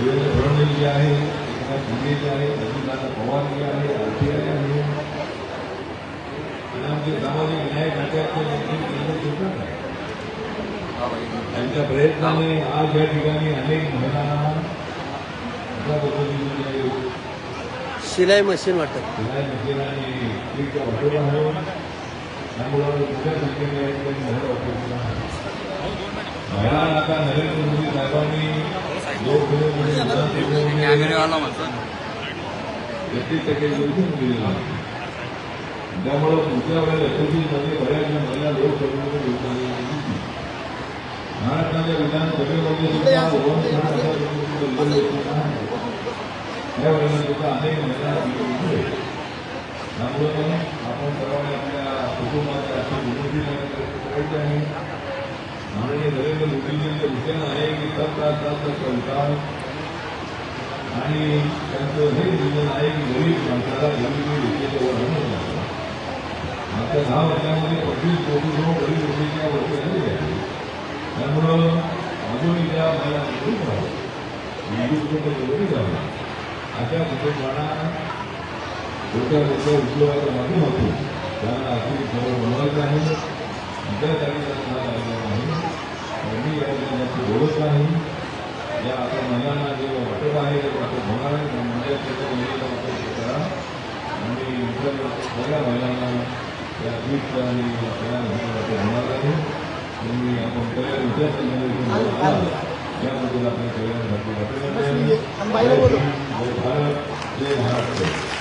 देवेंद्र फडणवीस जे आहे एकनाथ शिंदे जे आहे अजितदादा पवार जे आहे आरपीआय आहे. आणि आमचे सामाजिक न्याय खात्याचे मंत्री केंद्र सरकार आहे. त्यांच्या प्रयत्नाने आज या ठिकाणी अनेक महिलांना अशा पद्धतीने शिलाई मशीन वाटत. शिलाई मशीन आणि इलेक्ट्रिकचा वापर आहे. त्यामुळं मोठ्या संख्येने या ठिकाणी महिला आहेत महिलांना आता नरेंद्र मोदी साहेबांनी लोकसभेमध्ये मतदान त्यामुळं पुढच्या वेळेला एसएससीमध्ये बऱ्याचशा महिला लोकसभेमध्ये निवडून महाराष्ट्राच्या विधानसभेमध्ये सुद्धा त्यावेळेला सुद्धा अनेक महिला त्यामुळं माननीय नरेंद्र मोदीजींच्या दिशेनं आहे की सबका साथ सबका विकास आणि त्यांचं हे विजन आहे की गरीब माणसाला गरीबी रेषेजवळ आणून मागच्या दहा वर्षामध्ये पंचवीस कोटी लोक गरीब रेषेच्या वर्ष आलेले आहे त्यामुळं अजूनही त्या मला निवडून राहावं निवडून निवडून जावं अशा कुटुंबांना मोठ्या मोठ्या उद्योगाच्या माध्यमातून त्यांना आर्थिक खबर बनवायचं आहे. इतर जागी त्यांना बोलत नाही या आता महिलांना जे वाटप आहे ते वाटप होणार आहे. म्हणजे मुलीला वाटप करा. आणि इतर सगळ्या महिलांना. त्या गीत आणि सगळ्या महिला वाटप होणार आहे. तुम्ही आपण सगळ्या विद्यार्थ्यांना याबद्दल आपण. जय भारत. जय महाराष्ट्र